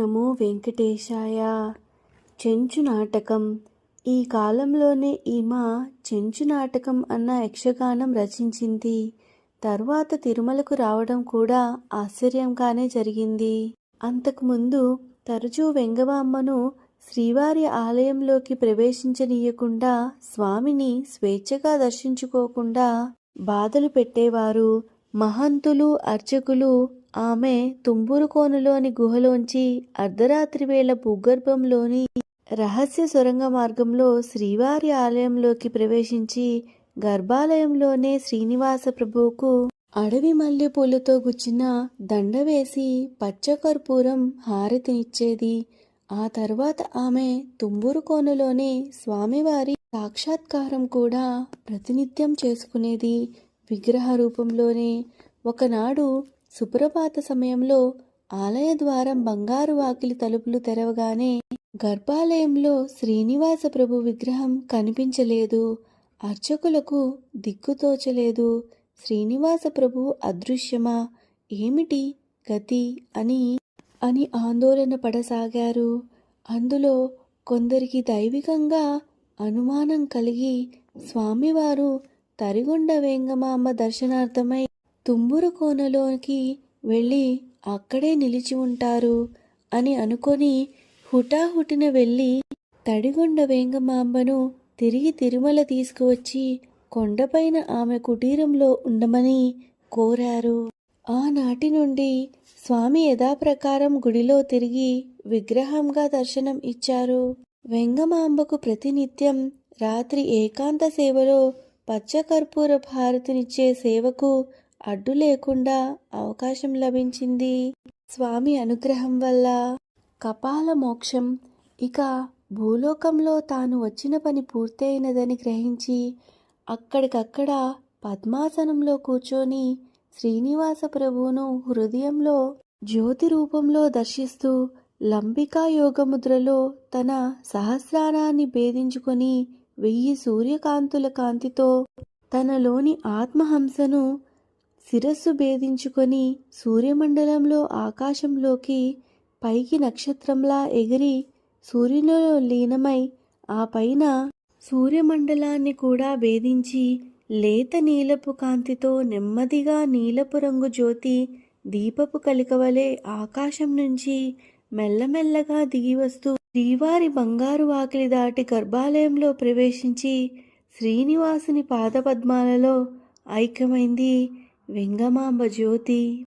నమో వెంకటేశాయ. చెంచు నాటకం. ఈ కాలంలోనే ఈమె చెంచు నాటకం అన్న యక్షగానం రచించింది. తర్వాత తిరుమలకు రావడం కూడా ఆశ్చర్యంగానే జరిగింది. అంతకుముందు తరచూ వెంగమాంబను శ్రీవారి ఆలయంలోకి ప్రవేశించనీయకుండా స్వామిని స్వేచ్ఛగా దర్శించుకోకుండా బాధలు పెట్టేవారు. మహంతులు అర్చకులు ఆమె తుంబురుకోనులోని గుహలోంచి అర్ధరాత్రి వేళ భూగర్భంలోని రహస్య సొరంగ మార్గంలో శ్రీవారి ఆలయంలోకి ప్రవేశించి గర్భాలయంలోనే శ్రీనివాస ప్రభువుకు అడవి మల్లెపూలతో గుచ్చిన దండ వేసి పచ్చకర్పూరం హారతినిచ్చేది. ఆ తర్వాత ఆమె తుంబురు స్వామివారి సాక్షాత్కారం కూడా ప్రతినిత్యం చేసుకునేది. విగ్రహ రూపంలోనే ఒకనాడు సుప్రభాత సమయంలో ఆలయ ద్వారం బంగారు వాకిలి తలుపులు తెరవగానే గర్భాలయంలో శ్రీనివాస ప్రభు విగ్రహం కనిపించలేదు. అర్చకులకు దిక్కుతోచలేదు శ్రీనివాస ప్రభు అదృశ్యమా? ఏమిటి గతి అని అని ఆందోళన పడసాగారు. అందులో కొందరికి దైవికంగా అనుమానం కలిగి స్వామివారు తరిగొండ వేంగమాంబ దర్శనార్థమై తుంబురు కోనలోకి వెళ్ళి అక్కడే నిలిచి ఉంటారు అని అనుకొని హుటాహుటిన వెళ్ళి తడిగొండ వేంగమాంబను తిరిగి తిరుమల తీసుకువచ్చి కొండపైన ఆమె కుటీరంలో ఉండమని కోరారు. ఆనాటి నుండి స్వామి యథాప్రకారం గుడిలో తిరిగి విగ్రహంగా దర్శనం ఇచ్చారు. వెంగమాంబకు ప్రతినిత్యం రాత్రి ఏకాంత సేవలో పచ్చకర్పూర భారతినిచ్చే సేవకు అడ్డు లేకుండా అవకాశం లభించింది. స్వామి అనుగ్రహం వల్ల కపాల మోక్షం. ఇక భూలోకంలో తాను వచ్చిన పని పూర్తయినదని గ్రహించి అక్కడికక్కడ పద్మాసనంలో కూర్చొని శ్రీనివాస ప్రభువును హృదయంలో జ్యోతి రూపంలో దర్శిస్తూ లంబికా యోగముద్రలో తన సహస్రానాన్ని భేదించుకొని వెయ్యి సూర్యకాంతుల కాంతితో తనలోని ఆత్మహంసను శిరస్సు భేదించుకొని సూర్యమండలంలో ఆకాశంలోకి పైకి నక్షత్రంలా ఎగిరి సూర్యునిలో లీనమై ఆ పైన సూర్యమండలాన్ని కూడా భేదించి లేత నీలపు కాంతితో నెమ్మదిగా నీలపు రంగు జ్యోతి దీపపు కలికవలే ఆకాశం నుంచి మెల్లమెల్లగా దిగివస్తూ శ్రీవారి బంగారు వాకిలి దాటి గర్భాలయంలో ప్రవేశించి శ్రీనివాసుని పాదపద్మాలలో ఐక్యమైంది. వెంగమాంబ జ్యోతి